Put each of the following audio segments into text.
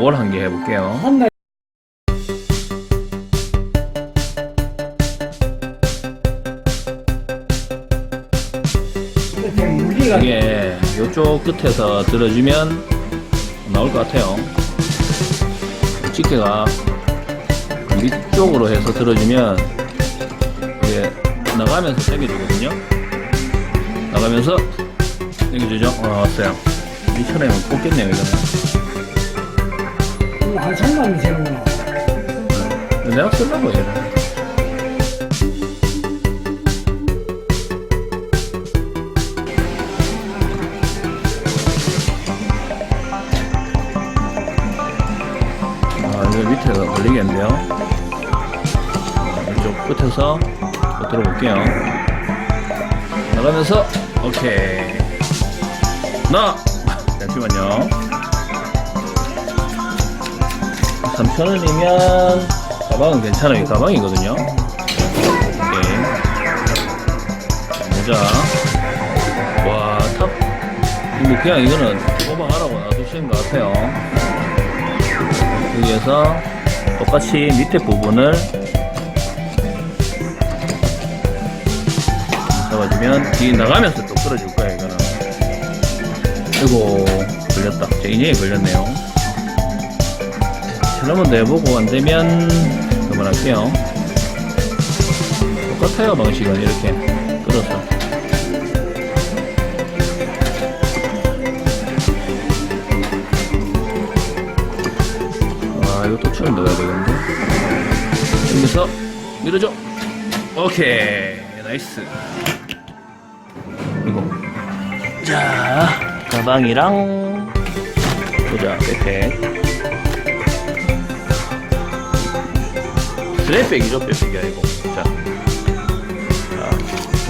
요걸 한 개 해볼게요. 이게 요쪽 끝에서 들어주면 나올 것 같아요. 집게가 밑쪽으로 해서 들어주면 이게 나가면서 당겨주거든요. 나가면서 당겨주죠. 어, 왔어요. 이천에는 뽑겠네요, 이거는. 한참만 세는구나. 내가 쓰려고 얘를. 아, 이거 밑에가 걸리겠는데요. 자, 이쪽 끝에서 또 들어볼게요. 나가면서, 오케이. 나! 잠시만요. 3,000원이면 가방은 괜찮아요. 가방이거든요. 오케이. 모자. 와, 탑. 뭐 그냥 이거는 오방하라고 놔두시는 것 같아요. 여기에서 똑같이 밑에 부분을 잡아주면 뒤 나가면서 또 끌어줄 거예요, 이거는. 아이고, 걸렸다. 제 인형이 걸렸네요. 잘 한번 내보고 안 되면 그만할게요. 똑같아요, 방식은 이렇게 끌어서. 아, 이것도 철 넣어야 되겠는데. 여기서 밀어줘. 오케이. 나이스. 이거. 자, 가방이랑 보자, 백팩. 드레백이죠, 백팩이 아니고. 자. 자,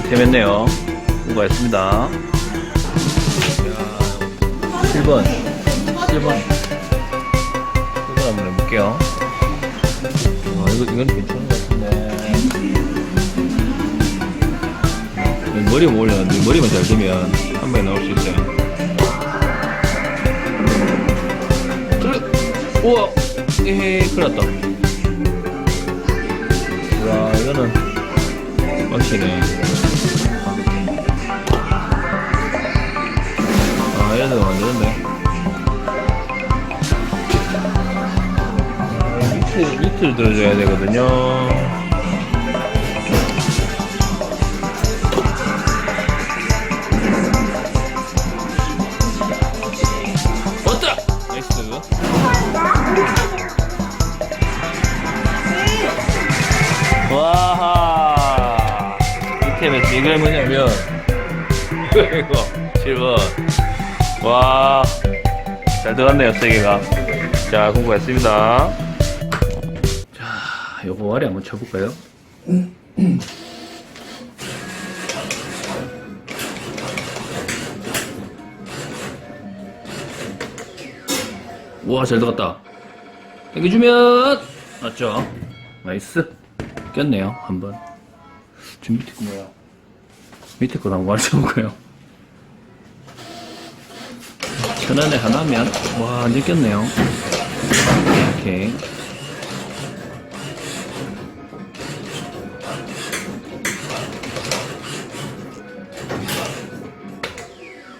득템했네요. 수고하셨습니다. 자, 7번. 7번. 7번 한번 해볼게요. 아, 이거, 이건 괜찮은 것 같은데. 머리 올렸는데, 머리만 잘 되면 한 방에 나올 수 있어요. 으, 우와! 에헤, 큰일 났다. 확실해. 아, 얘네가 만들었네. 아, 밑을, 밑을 들어줘야 되거든요. 이템에서 이게 뭐냐면, 이거, 7번. 와, 잘 들어갔네요, 세 개가. 자, 공부했습니다. 자, 요거 와리 한번 쳐볼까요? 우와, 잘 들어갔다. 당겨주면, 맞죠? 나이스. 꼈네요, 한 번. 지금 밑에 거 뭐야? 밑에 거도 한번 가르쳐볼까요? 천 원에 하나면, 와, 완전 꼈네요. 오케이.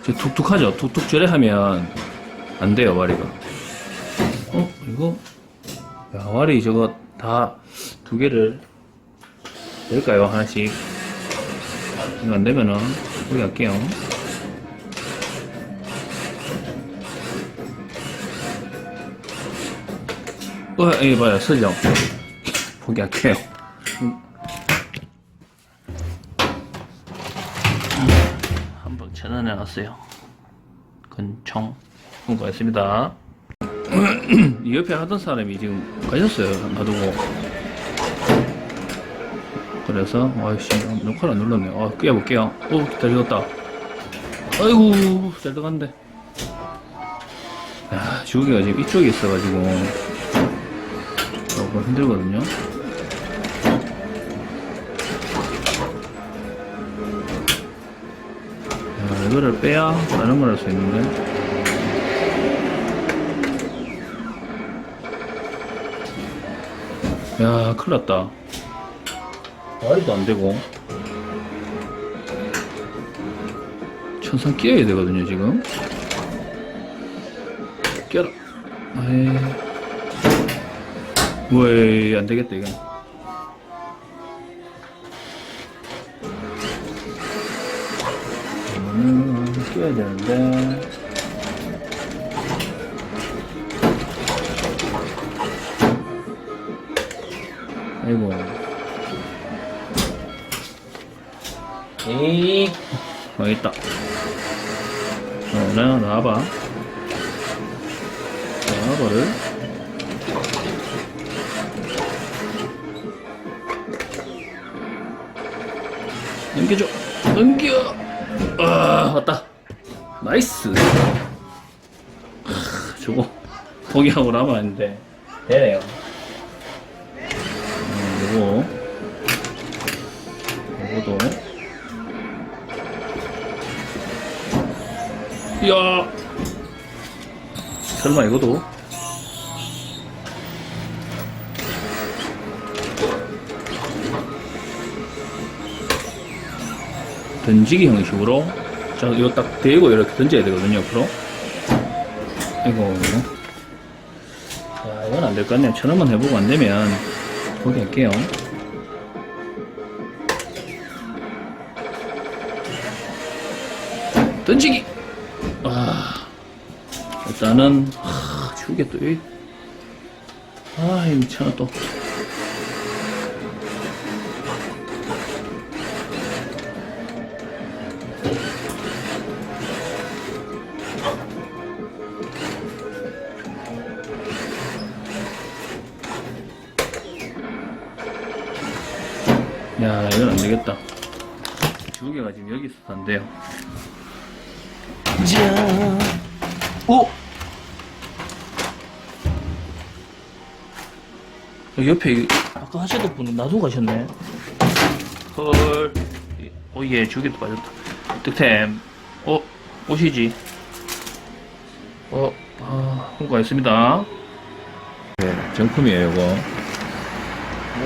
저 툭툭하죠? 툭툭 저래 하면 안 돼요, 와리가. 어, 이거? 야, 와리 저거 다 두 개를 될까요? 하나씩. 이거 안 되면은, 포기할게요. 어, 이 봐요, 설정. 포기할게요. 한번천 원에 왔어요. 근총 통과했습니다. 이 옆에 하던 사람이 지금 가셨어요. 놔두고. 그래서, 아이씨, 녹화를 안 눌렀네. 아, 끄여볼게요. 오, 기다렸다. 아이고, 잘 들어갔는데. 야, 지우개가 지금 이쪽에 있어가지고, 조금 힘들거든요. 야, 이거를 빼야 다른 걸 할 수 있는데. 야, 큰일 났다. 말도 안 되고. 천상 끼어야 되거든요, 지금. 끼어라. 에이. 왜, 안 되겠다, 이건. 음, 끼어야 되는데. 아이고. 에이. 망했다. 어, 나, 나와봐. 나와봐를. 넘겨줘. 넘겨. 아, 왔다. 나이스. 아, 저거 포기하고 남았는데 되네요. 음, 요거 이야. 설마 이거도? 던지기 형식으로. 자 이거 딱 대고 이렇게 던져야 되거든요 옆으로. 이거 자 이건 안 될 것 같네요. 천 원만 해보고 안 되면 포기할게요. 던지기! 아 일단은 하, 죽게 또 이. 아 미쳐나 또 야, 이건 안 되겠다. 두 개가 지금 여기 돼요. 자, 오! 여기 옆에, 이- 아까 하시던 분은 놔두고 가셨네. 헐. 오, 예, 두 개도 빠졌다. 득템. 어, 오시지. 어, 아, 홍보했습니다. 네, 정품이에요, 이거.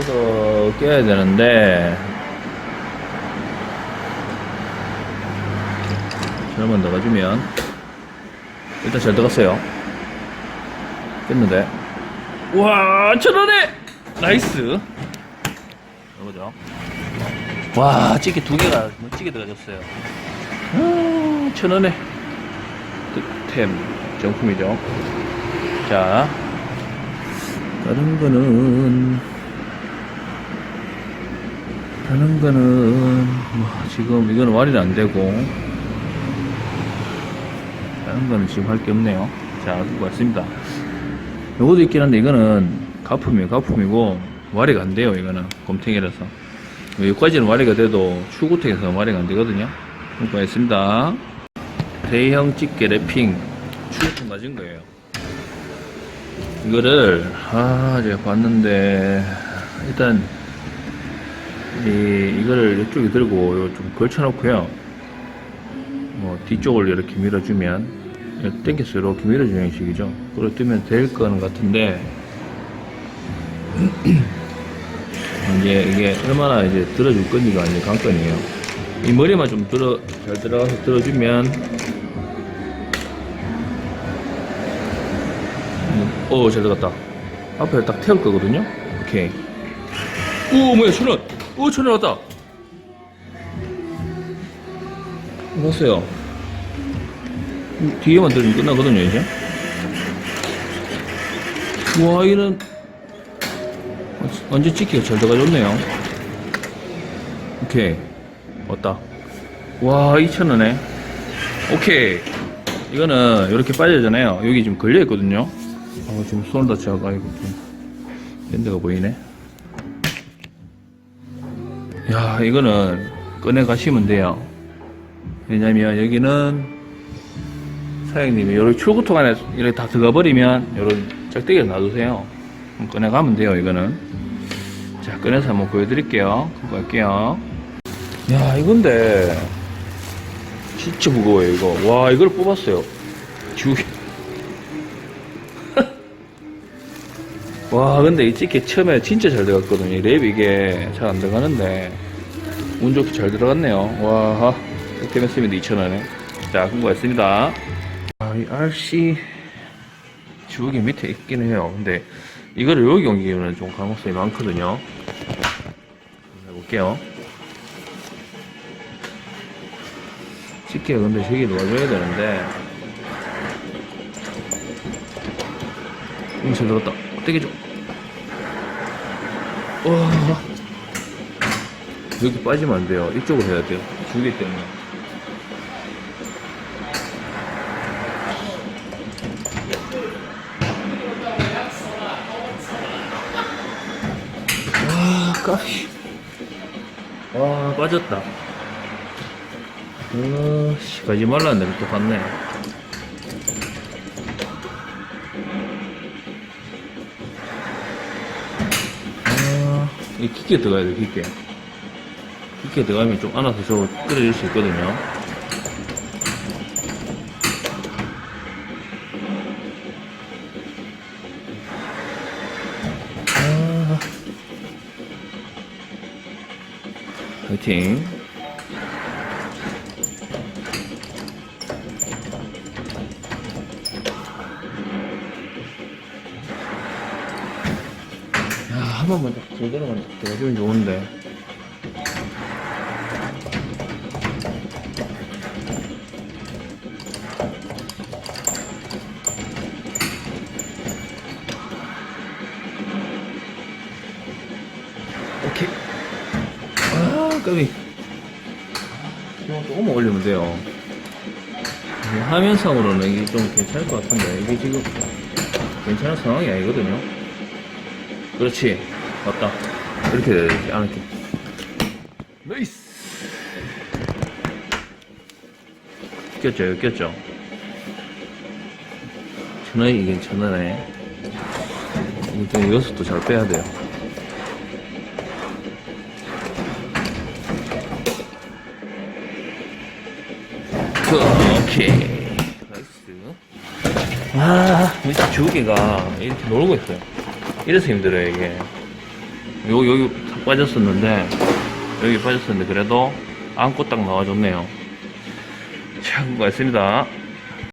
이것도 껴야 되는데 저만 넣어주면 일단 잘 들어갔어요. 깼는데. 우와 천원에! 나이스. 이거죠. 와 찌개 두 개가 멋지게 들어가졌어요. 아, 천원에. 득템 정품이죠. 자 다른 거는 다른 거는 뭐 지금 이거는 완이 안 되고 다른 거는 지금 할 게 없네요. 자, 왔습니다. 요것도 있긴 한데 이거는 가품이에요. 가품이고 와리가 안 돼요. 이거는 곰탱이라서 여기까지는 와리가 돼도 출구택에서 와리가 안 되거든요. 그거 했습니다. 대형 집게 랩핑 출구택 맞은 거예요. 이거를 아 제가 봤는데 일단 이, 이거를 이쪽에 들고 요좀 걸쳐놓고요. 뭐 뒤쪽을 이렇게 밀어주면 이렇게 당겨서 이렇게 밀어주는 식이죠. 그걸 뜨면 될 거는 같은데 이제 이게 얼마나 이제 들어줄 건지가 이제 관건이에요. 이 머리만 좀 들어 잘 들어가서 들어주면 음, 어, 잘 들어갔다. 앞에 딱 태울 거거든요. 오케이. 오, 뭐야, 천원! 오, 천원 왔다! 봤어요. 음, 뒤에만 들으면 끝나거든요, 이제. 와, 이는 완전 찍기가 잘 들어가졌네요. 오케이. 왔다. 와, 2,000원에. 오케이. 이거는 이렇게 빠져잖아요. 여기 지금 걸려있거든요. 어, 지금 손을 다쳐가 이거 좀 밴드가 보이네. 야, 이거는 꺼내 가시면 돼요. 왜냐면 여기는 사장님이 이렇게 출구통 안에 이렇게 다 들어가 버리면 이런 짝대기를 놔두세요. 그럼 꺼내 가면 돼요, 이거는. 자, 꺼내서 한번 보여드릴게요. 그거 할게요. 야, 이건데 진짜 무거워요, 이거. 와, 이걸 뽑았어요. 죽 와, 근데 이 찌개 처음에 진짜 잘 들어갔거든요. 이랩 이게 잘 안 들어가는데, 운 좋게 잘 들어갔네요. 와, 득템했습니다. 2,000원에. 자, 공부했습니다. 아, 이 RC 주옥이 밑에 있긴 해요. 근데 이거를 여기 옮기면 좀 가능성이 많거든요. 해볼게요. 찌개가 근데 저기 놓아줘야 되는데, 음, 잘 들었다. 떼겨줘. 와. 여기 빠지면 안 돼요. 이쪽으로 해야 돼요. 줄기 때문에. 와, 까비. 와, 빠졌다. 어, 씨, 가지 말라는데 또 갔네. 아, 이 깊게 들어가야 돼, 깊게. 깊게 들어가면 좀 안아서 저거 끓여줄 수 있거든요. 야, 한 번만 더 제대로 만 들어주면 좋은데. 이거 조금 올리면 돼요. 이게 화면상으로는 이게 좀 괜찮을 것 같은데, 이게 지금 괜찮은 상황이 아니거든요. 그렇지. 맞다. 이렇게 돼야 되지, 않을게. 나이스! 꼈죠, 여기 꼈죠? 천원이 이게 천원에. 이것도 잘 빼야 돼요. 오케이. 나이스. 아, 일단 주개가 이렇게 놀고 있어요. 이래서 힘들어요, 이게. 요, 여기 탁 빠졌었는데, 여기 빠졌었는데, 그래도 안고 딱 나와줬네요. 자, 고맙습니다.